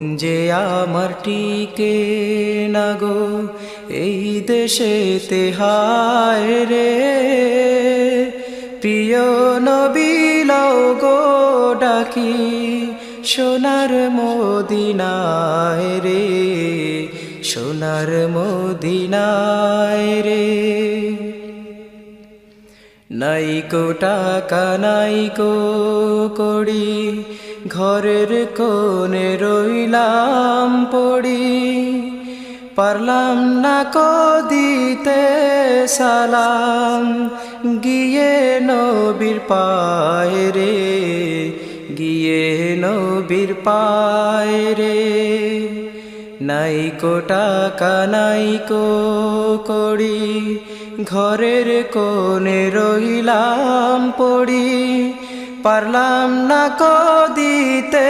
যে আমার টিকে না গো, এই দেশে তেহায় রে। প্রিয় নবীল গো ডাকি, সোনার মদিনায় রে, সোনার মদিনায় রে। নাইকো টাকা নাইকো কড়ি, ঘরের কোণে রইলাম পড়ি। পারলাম না কো দিতে সালাম, গিয়ে নবীর পায় রে, গিয়ে নবীর পায় রে। নাইকো টাকা নাইকো কড়ি, ঘরের কোণে রইলাম পড়ি। পারলাম না কো দিতে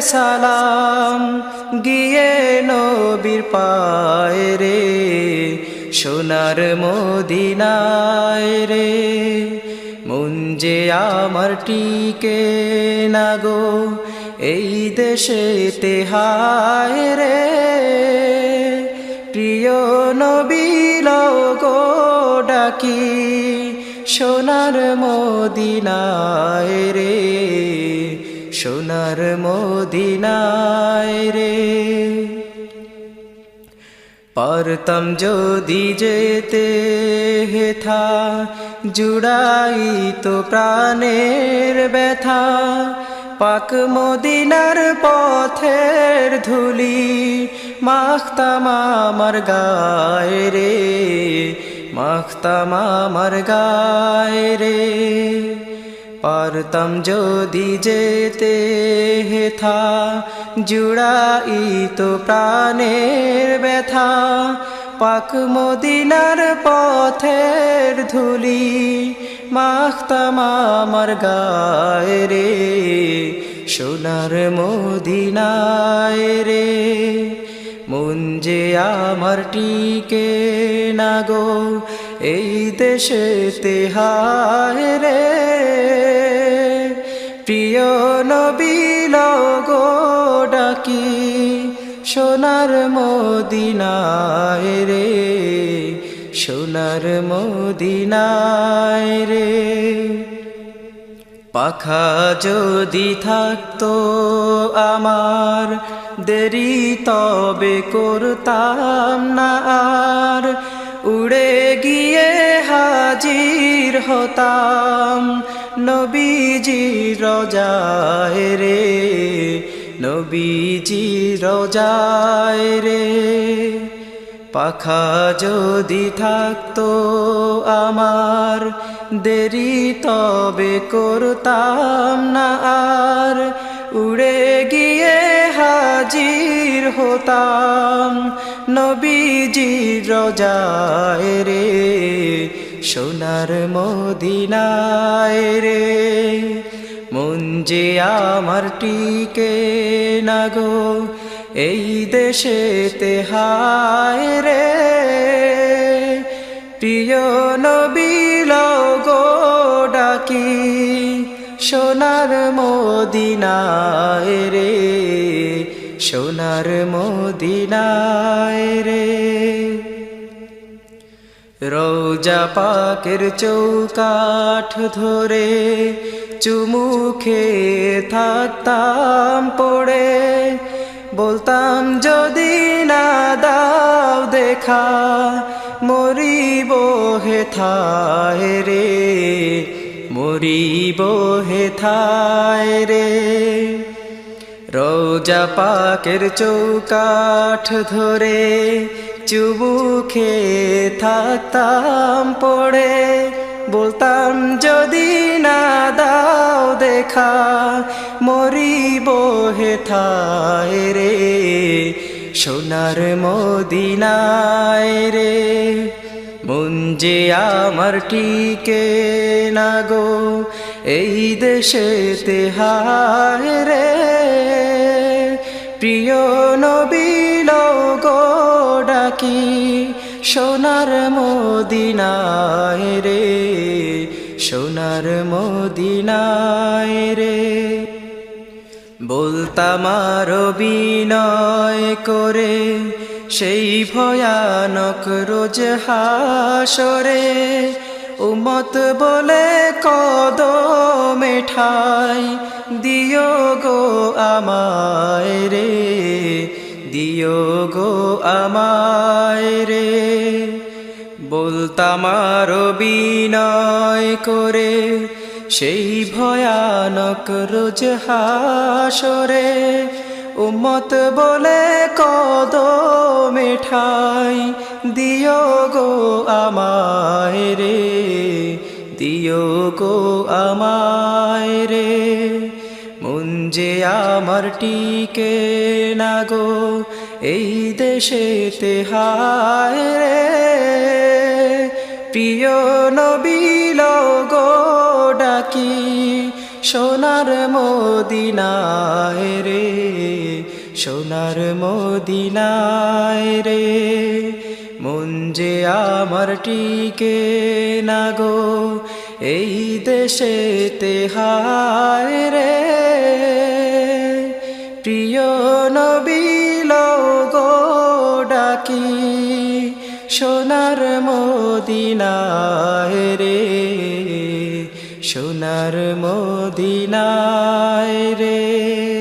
সালাম, গিয়ে নবীর পায় রে, সোনার মদিনায় রে। যে আমার টিকে না গো এই দেশে তেহায় রে, প্রিয় নবীল গো ডাকি সোনার মদিনায় রে, সোনার মদিনায় রে। পারতাম যদি যেতে হেথা, জুড়াই তো প্রাণের ব্যথা পাক মদিনার পথের ধুলি, মাখতাম আমার গায় রে, মাখতাম আমার গায় রে। পারতাম যদি যেতে হেথা জুড়াই তো প্রাণের ব্যথা পাক মদিনার পথের ধুলি মাখতাম আমার গায় রে, সোনার মদিনায় রে। মন যে আমার টিকে না গো, এই দেশে তেহায় রে। প্রিয় নবীল গো ডাকি সোনার মদিনায় রে, সোনার মদিনায় রে। পাখা যদি থাকতো আমার, দেরি তবে করতাম না আর। উড়ে গিয়ে হাজির হতাম নবীজি রজায় রে নবীজি রজায় রে, পাখা যদি থাকতো আমার, দেরি তবে করতাম না আর, উড়ে গিয়ে হাজির হতাম নবীজি রজায় রে, সোনার মদিনায় রে। মন যে আমার টিকে না গো, এই দেশে তেহায় রে। প্রিয় নবীল গো ডাকি সোনার মদিনায় রে, সোনার মদিনায় রে। রোজা পাকের চৌকাঠ ধরে চুমুখে থাকতাম পড়ে। বলতাম, যদি না দাও দেখা, মরিব হে থায় রে, মরিব হে থায় রে। রোজা পাকের চৌকাঠ ধরে চুবুখে থাকতাম পড়ে। বলতাম, যদি না দাও দেখা, মরিব হে থায় রে, সোনার মদিনায় রে। যে আমার টিকে না গো, এই দেশে তেহায় রে। প্রিয় নবীল গো ডাকি সোনার মদিনায় রে, সোনার মদিনায় রে। বলতাম বিনয় করে সেই ভয়ানক রোজ হাসরে উমত বলে কদমে ঠাই দিও গো আমায় রে। দিও গো আমায় রে। বলতাম আরও বিনয় করে, সেই ভয়ানক রোজ হাসরে। উম্মত বলে কদ মেঠাই দিও গো আমায় রে, দিও গো আমায় রে। যে আমার টিকে না গো, এই দেশেতে হায় রে। প্রিয় নবীল গো ডাকি, সোনার মদিনায় রে, সোনার মদিনায় রে। মন যে আমার টিকে না গো এই দেশে হায় রে। প্রিয় নবীল গো ডাকি সোনার মদিনায় রে। সোনার মদিনায় রে।